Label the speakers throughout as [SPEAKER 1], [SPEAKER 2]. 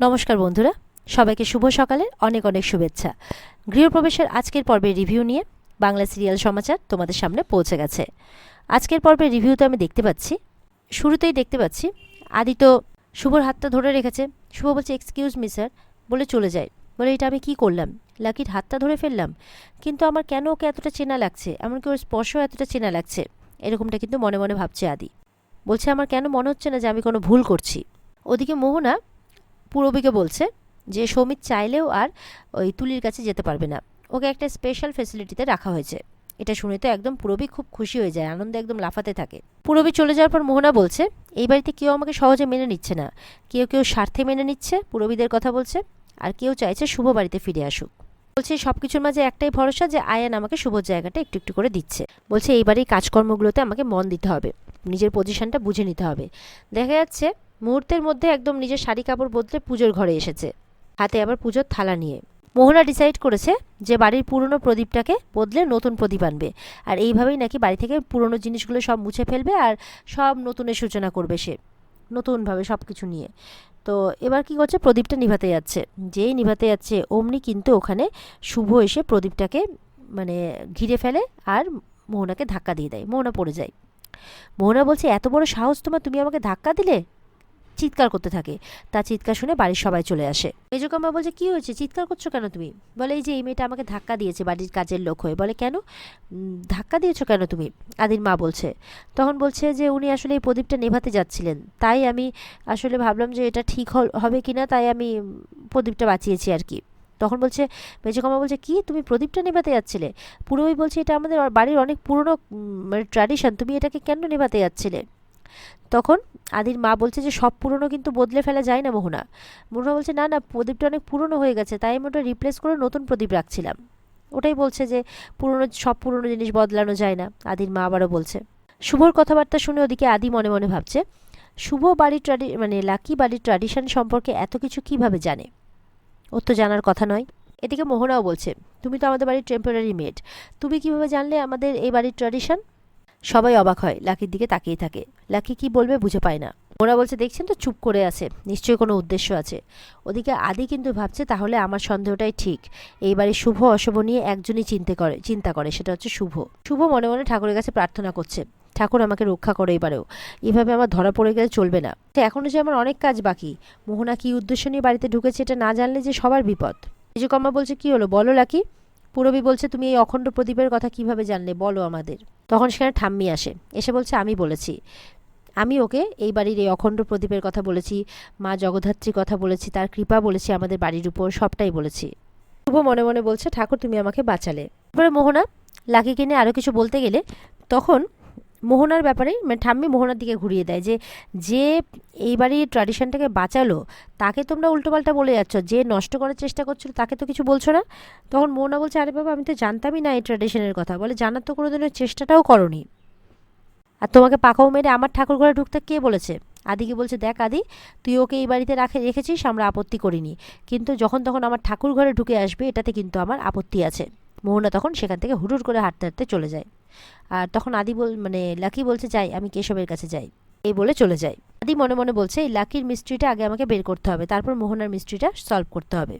[SPEAKER 1] নমস্কার বন্ধুরা, সবাইকে শুভ সকালের অনেক অনেক শুভেচ্ছা। গৃহপ্রবেশের আজকের পর্বের রিভিউ নিয়ে বাংলা সিরিয়াল সমাচার তোমাদের সামনে পৌঁছে গেছে। আজকের পর্বের রিভিউতে আমি দেখতে পাচ্ছি, শুরুতেই দেখতে পাচ্ছি আদি তো শুভর হাতটা ধরে রেখেছে। শুভ বলছে এক্সকিউজ মি স্যার বলে চলে যায়। বলে, এটা আমি কি করলাম? লাকির হাতটা ধরে ফেললাম। কিন্তু আমার কেন ওকে এতটা চেনা লাগছে? এমনকি ওর স্পর্শ এতটা চেনা লাগছে? এরকমটা কিন্তু মনে মনে ভাবছে আদি। বলছে, আমার কেন মনে হচ্ছে না যে আমি কোনো ভুল করছি? ওদিকে মোহনা পূরবীকে বলছে যে সৌমিত চাইলেও আর ওই তুলির কাছে যেতে পারবে না। ওকে একটা স্পেশাল ফেসিলিটিতে রাখা হয়েছে। এটা শুনে তো একদম পুরবী খুব খুশি হয়ে যায়, আনন্দে একদম লাফাতে থাকে। পুরবী চলে যাওয়ার পর মোহনা বলছে, এই বাড়িতে কেউ আমাকে সহজে মেনে নিচ্ছে না। কেউ কেউ স্বার্থে মেনে নিচ্ছে, পুরবীদের কথা বলছে, আর কেউ চাইছে শুভ বাড়িতে ফিরে আসুক। বলছে সব কিছুর মাঝে একটাই ভরসা যে আয়ান আমাকে শুভ জায়গাটা একটু একটু করে দিচ্ছে। বলছে, এই বাড়ির কাজকর্মগুলোতে আমাকে মন দিতে হবে। নিজের পজিশনটা বুঝে নিতে হবে। দেখা যাচ্ছে মুহূর্তের মধ্যে একদম নিজের শাড়ি কাপড় বদলে পুজোর ঘরে এসেছে। হাতে আবার পুজোর থালা নিয়ে। মোহনা ডিসাইড করেছে যে বাড়ির পুরনো প্রদীপটাকে বদলে নতুন প্রদীপ আনবে। আর এইভাবেই নাকি বাড়ি থেকে পুরনো জিনিসগুলো সব মুছে ফেলবে আর সব নতুনের সূচনা করবে সে, নতুনভাবে সব কিছু নিয়ে। তো এবার কি করছে? প্রদীপটা নিভাতে যাচ্ছে। যেই নিভাতে যাচ্ছে, অমনি কিন্তু ওখানে শুভ এসে প্রদীপটাকে মানে ঘিরে ফেলে আর মোহনাকে ধাক্কা দিয়ে দেয়। মোহনা পড়ে যায়। মোহনা বলছে, এত বড় সাহস তোমার, তুমি আমাকে ধাক্কা দিলে? চিৎকার করতে থাকে। তার চিৎকার শুনে বাড়ির সবাই চলে আসে। মেজকাম্মা বলছে, কি হয়েছে? চিৎকার করছ কেন তুমি? বলে, এই যে, এই মেয়েটা আমাকে ধাক্কা দিয়েছে বাড়ির কাজের লোক হয়ে। বলে, কেন? ধাক্কা দিয়েছ কেন তুমি? আদির মা বলছে। তখন বলছে যে, উনি আসলে এই প্রদীপটা নেভাতে যাচ্ছিলেন। তাই আমি আসলে ভাবলাম যে, এটা ঠিক হবে কি না তাই আমি প্রদীপটা বাঁচিয়েছি আর কি। তখন বলছে মেজকামা বলছে, কি? তুমি প্রদীপটা নেভাতে যাচ্ছিলে? পুরোই বলছে, এটা আমাদের বাড়ির অনেক পুরনো মানে ট্র্যাডিশন তুমি এটাকে কেন নেভাতে যাচ্ছিলে? তখন আদির মা বলছে যে, সব পুরনো কিন্তু বদলে ফেলা যায় না মোহনা। মোহনা বলছে, না না, প্রদীপটা অনেক পুরনো হয়ে গেছে, তাই আমি ওটা রিপ্লেস করে নতুন প্রদীপ রাখছিলাম। ওটাই বলছে যে, পুরনো, সব পুরনো জিনিস বদলানো যায় না, আদির মা আবারও বলছে। শুভর কথাবার্তা শুনে ওদিকে আদি মনে মনে ভাবছে, শুভ বাড়ির ট্রাডি মানে লাকি বাড়ির ট্র্যাডিশন সম্পর্কে এত কিছু কীভাবে জানে? ওর তো জানার কথা নয়। এদিকে মোহনাও বলছে, তুমি তো আমাদের বাড়ির টেম্পোরারি মেড তুমি কীভাবে জানলে আমাদের এই বাড়ির ট্র্যাডিশন সবাই অবাক হয়। লাকির দিকে তাকিয়ে থাকে। লাকি কি বলবে বুঝে পায় না। ওরা বলছে, দেখছেন তো, চুপ করে আছে। নিশ্চয়ই কোনো উদ্দেশ্য আছে। ওদিকে আদি কিন্তু ভাবছে, তাহলে আমার সন্দেহটাই ঠিক। এই বাড়ির শুভ অশুভ নিয়ে একজনই চিন্তা করে চিন্তা করে, সেটা হচ্ছে শুভ। শুভ মনে মনে ঠাকুরের কাছে প্রার্থনা করছে, ঠাকুর আমাকে রক্ষা করে এবারেও এভাবে আমার ধরা পড়ে গেলে চলবে না। এখনও যে আমার অনেক কাজ বাকি। মোহনা কি উদ্দেশ্য নিয়ে বাড়িতে ঢুকেছে এটা না জানলে যে সবার বিপদ। নিজকম্মা বলছে, কি হলো? বলো, লাকি। পুরবী বলছে, তুমি এই অখণ্ড প্রদীপের কথা কীভাবে জানলে? বলো আমাদের। তখন সেখানে ঠাম্মি আসে, এসে বলছে, আমি বলেছি। আমি ওকে এই বাড়ির এই অখণ্ড প্রদীপের কথা বলেছি, মা জগদ্ধাত্রীর কথা বলেছি, তার কৃপা বলেছি, আমাদের বাড়ির উপর সবটাই বলেছি। শুভ মনে মনে বলছে, ঠাকুর, তুমি আমাকে বাঁচালে। এবারে মোহনা লাকিকে নিয়ে আরও কিছু বলতে গেলে, তখন মোহনার ব্যাপারে মানে ঠাম্মি মোহনার দিকে ঘুরিয়ে দেয় যে যে এই বাড়ির ট্র্যাডিশনটাকে বাঁচালো, তাকে তোমরা উল্টোপাল্টা বলে যাচ্ছ, যে নষ্ট করার চেষ্টা করছিল তাকে তো কিছু বলছো না? তখন মোহনা বলছে, আরে বাবা, আমি তো জানতামই না এই ট্র্যাডিশনের কথা। বলে, জানার তো কোনোদিনও চেষ্টাটাও করনি। আর তোমাকে পাকাও মেরে আমার ঠাকুর ঘরে ঢুকতে কে বলেছে? আদিকে বলছে, দেখ আদি, তুই ওকে এই বাড়িতে রাখে, রেখেছিস, আমরা আপত্তি করিনি। কিন্তু যখন তখন আমার ঠাকুর ঘরে ঢুকে আসবে, এটাতে কিন্তু আমার আপত্তি আছে। মোহনা তখন সেখান থেকে হুড়ুর করে হাঁটতে হাঁটতে চলে যায়। আর তখন আদি বল মানে লাকি বলছে, যাই, আমি কেশবের কাছে যাই। এই বলে চলে যায়। আদি মনে মনে বলছে, এই লাকির মিস্ট্রিটা আগে আমাকে বের করতে হবে, তারপর মোহনার মিস্ট্রিটা সলভ করতে হবে।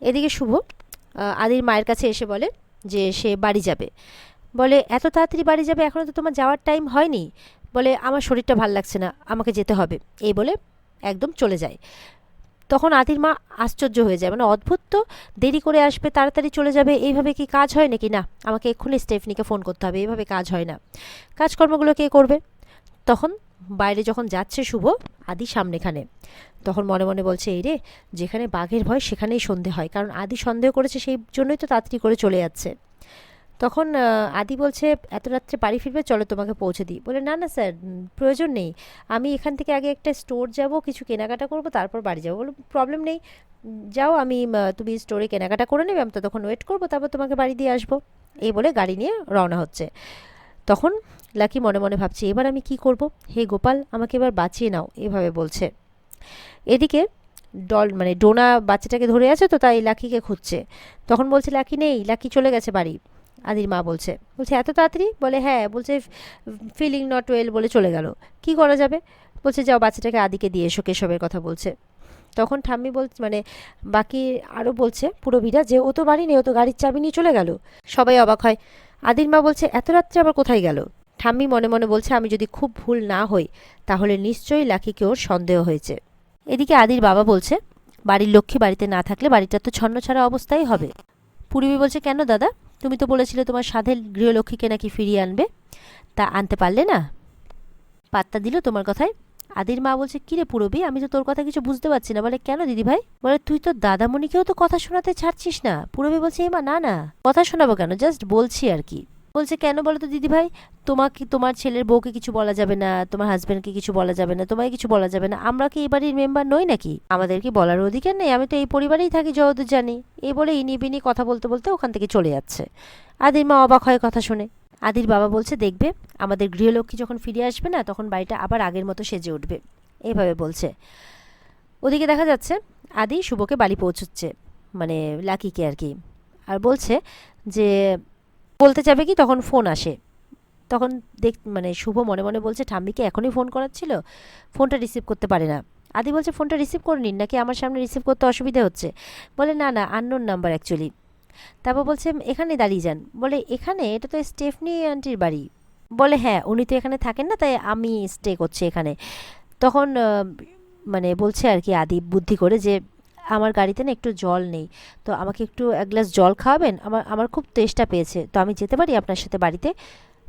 [SPEAKER 1] এদিকে শুভ আদির মায়ের কাছে এসে বলে যে সে বাড়ি যাবে। বলে, এত তাড়াতাড়ি বাড়ি যাবে? এখনও তো তোমার যাওয়ার টাইম হয়নি। বলে, আমার শরীরটা ভালো লাগছে না, আমাকে যেতে হবে। এই বলে একদম চলে যায়। তখন আদির মা আশ্চর্য হয়ে যায় মানে অদ্ভুত তো, দেরি করে আসবে, তাড়াতাড়ি চলে যাবে, এইভাবে কি কাজ হয় নাকি? না, আমাকে এক্ষুনি স্টেফনিকে ফোন করতে হবে, এইভাবে কাজ হয় না। কাজকর্মগুলো কে করবে? তখন বাইরে যখন যাচ্ছে শুভ, আদি সামনেখানে। তখন মনে মনে বলছে, এই রে, যেখানে বাঘের ভয় সেখানেই সন্ধে হয়। কারণ আদি সন্দেহ করেছে, সেই জন্যই তো তাড়াতাড়ি করে চলে যাচ্ছে। তখন আদি বলছে, এত রাত্রে বাড়ি ফিরবে, চলো তোমাকে পৌঁছে দিই। বলে, না না, স্যার প্রয়োজন নেই। আমি এখান থেকে আগে একটা স্টোর যাব, কিছু কেনাকাটা করব, তারপর বাড়ি যাব। বলো প্রবলেম নেই। যাও, আমি তুমি স্টোরে কেনাকাটা করে নেবে, আমি ততক্ষণ ওয়েট করব, তারপর তোমাকে বাড়ি দিয়ে আসব। এই বলে গাড়ি নিয়ে রওনা হচ্ছে। তখন লাকি মনে মনে ভাবছে, এবার আমি কি করব? হে গোপাল, আমাকে এবার বাঁচিয়ে নাও। এভাবে বলছে। এদিকে ডল মানে ডোনা বাচ্চাটাকে ধরে আছে তো, তাই লাকিকে খুঁজছে। তখন বলছে, লাকি নেই, লাকি চলে গেছে বাড়ি। আদির মা বলছে। বলছে, এত তাড়াতাড়ি? বলে হ্যাঁ। বলছে ফিলিং নট ওয়েল বলে চলে গেল। কি করা যাবে? বলছে, যাও বাচ্চাটাকে আদিকে দিয়ে এসো, কেশবের কথা বলছে। তখন ঠাম্মি বল মানে বাকি আরও বলছে পুরবীরা যে ও তো বাড়ি নেই, ও তো গাড়ির চাবি নিয়ে চলে গেল। সবাই অবাক হয়। আদির মা বলছে, এত রাত্রে আবার কোথায় গেল? ঠাম্মি মনে মনে বলছে, আমি যদি খুব ভুল না হই, তাহলে নিশ্চয়ই লাকিকে ওর সন্দেহ হয়েছে। এদিকে আদির বাবা বলছে, বাড়ির লক্ষ্মী বাড়িতে না থাকলে বাড়িটা তো ছন্ন ছাড়া অবস্থাই হবে। পূর্বী বলছে, কেন দাদা? তুমি তো বলেছিলে তোমার সাধের গৃহলক্ষ্মীকে নাকি ফিরিয়ে আনবে। তা আনতে পারলে না। পাত্তা দিল তোমার কথায়। আদির মা বলছে, কিরে পুরবি, আমি তো তোর কথা কিছু বুঝতে পারছি না। বলে, কেন দিদি ভাই বলে, তুই তো দাদামণিকেও তো কথা শোনাতে ছাড়ছিস না। পুরবি বলছে এমা না না। কথা শোনাবো কেন? জাস্ট বলছি আর কি। বলছে, কেন বলো তো দিদি ভাই তোমাকে, তোমার ছেলের বউকে কিছু বলা যাবে না, তোমার হাজব্যান্ডকে কিছু বলা যাবে না, তোমায় কিছু বলা যাবে না। আমরা কি এই বাড়ির মেম্বার নই নাকি? আমাদের কি বলার অধিকার নেই? আমি তো এই পরিবারেই থাকি, যতদূর জানি। এই বলে ইনি বিনি কথা বলতে বলতে ওখান থেকে চলে যাচ্ছে। আদির মা অবাক হয় কথা শুনে। আদির বাবা বলছে, দেখবে, আমাদের গৃহলক্ষ্মী যখন ফিরে আসবে না, তখন বাড়িটা আবার আগের মতো সেজে উঠবে। এইভাবে বলছে। ওদিকে দেখা যাচ্ছে, আদি শুভকে বাড়ি পৌঁছচ্ছে মানে লাকিকে আর কি। আর বলছে যে বলতে যাবে কি, তখন ফোন আসে। তখন দেখ মানে শুভ মনে মনে বলছে, ঠাম্মিকে এখনই ফোন করাচ্ছিল ফোনটা রিসিভ করতে পারে না। আদি বলছে ফোনটা রিসিভ করে নিন, নাকি আমার সামনে রিসিভ করতে অসুবিধা হচ্ছে? বলে, না না আননোন নাম্বার অ্যাকচুয়ালি তারপর বলছে, এখানে দাঁড়িয়ে যান। বলে, এখানে? এটা তো স্টেফনি আন্টির বাড়ি। বলে হ্যাঁ উনি তো এখানে থাকেন না, তাই আমি স্টে করছি এখানে। তখন মানে বলছে আর কি আদি বুদ্ধি করে যে আমার গাড়িতে না একটু জল নেই। তো আমাকে একটু এক গ্লাস জল খাওয়াবেন? আমার আমার খুব তেষ্টা পেয়েছে। তো আমি যেতে পারি আপনার সাথে বাড়িতে?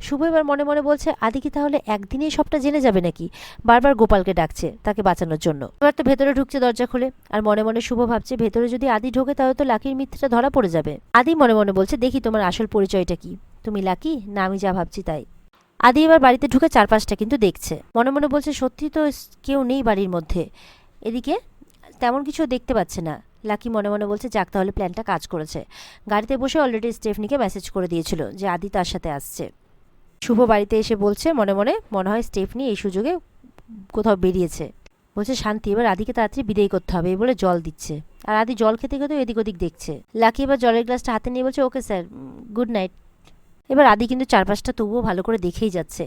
[SPEAKER 1] শুভ এবার মনে মনে বলছে, আদি কি তাহলে একদিনেই সবটা জেনে যাবে নাকি? বারবার গোপালকে ডাকছে তাকে বাঁচানোর জন্য। এবার তো ভেতরে ঢুকছে দরজা খুলে। আর মনে মনে শুভ ভাবছে, ভেতরে যদি আদি ঢোকে তাহলে তো লাকির মিথ্যেটা ধরা পড়ে যাবে। আদি মনে মনে বলছে, দেখি তোমার আসল পরিচয়টা কি? তুমি লাকি? না, আমি যা ভাবছি তাই। আদি এবার বাড়িতে ঢুকে চারপাশটা কিন্তু দেখছে। মনে মনে বলছে, সত্যি তো কেউ নেই বাড়ির মধ্যে। এদিকে তেমন কিছু দেখতে পাচ্ছে না। লাকি মনে মনে বলছে, যাক তাহলে প্ল্যানটা কাজ করেছে। গাড়িতে বসে অলরেডি স্টেফনিকে মেসেজ করে দিয়েছিল যে, আদি তার সাথে আসছে। শুভ বাড়িতে এসে বলছে, মনে মনে মনে হয় স্টেফনি এই সুযোগে কোথাও বেরিয়েছে। বলছে, শান্তি, এবার আদিকে তাড়াতাড়ি বিদায় করতে হবে। বলে জল দিচ্ছে। আর আদি জল খেতে খেতে এদিক ওদিক দেখছে। লাকি এবার জলের গ্লাসটা হাতে নিয়ে বলছে, ওকে স্যার, গুড নাইট। এবার আদি কিন্তু চারপাশটা তবুও ভালো করে দেখেই যাচ্ছে।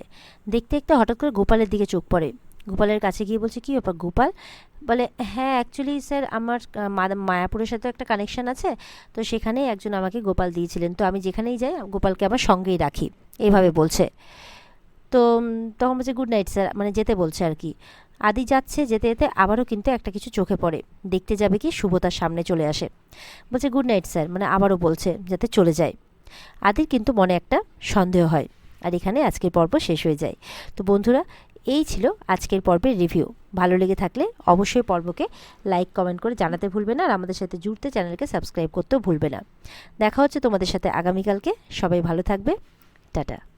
[SPEAKER 1] দেখতে দেখতে হঠাৎ করে গোপালের দিকে চোখ পড়ে। গোপালের কাছে গিয়ে বলছে, কী ব্যাপার গোপাল? বলে হ্যাঁ অ্যাকচুয়ালি স্যার আমার মায়াপুরের সাথে একটা কানেকশন আছে। তো সেখানেই একজন আমাকে গোপাল দিয়েছিলেন। তো আমি যেখানেই যাই, গোপালকে আমার সঙ্গেই রাখি। এইভাবে বলছে। তো তখন বলছে গুড নাইট স্যার মানে যেতে বলছে আর কি। আদি যাচ্ছে যেতে যেতে আবারও কিন্তু একটা কিছু চোখে পড়ে। দেখতে যাবে কি শুভ তার সামনে চলে আসে। বলছে গুড নাইট স্যার মানে আবারও বলছে যাতে চলে যায়। আদির কিন্তু মনে একটা সন্দেহ হয়। আর এখানে আজকের পর্ব শেষ হয়ে যায়। তো বন্ধুরা এই ছিল আজকের পর্বের রিভিউ ভালো লেগে থাকলে অবশ্যই পর্বকে লাইক কমেন্ট করে জানাতে ভুলবে না আর আমাদের সাথে জুড়তে চ্যানেলকে সাবস্ক্রাইব করতেও ভুলবে না। দেখা হচ্ছে তোমাদের সাথে আগামীকালকে। সবাই ভালো থাকবে। টাটা।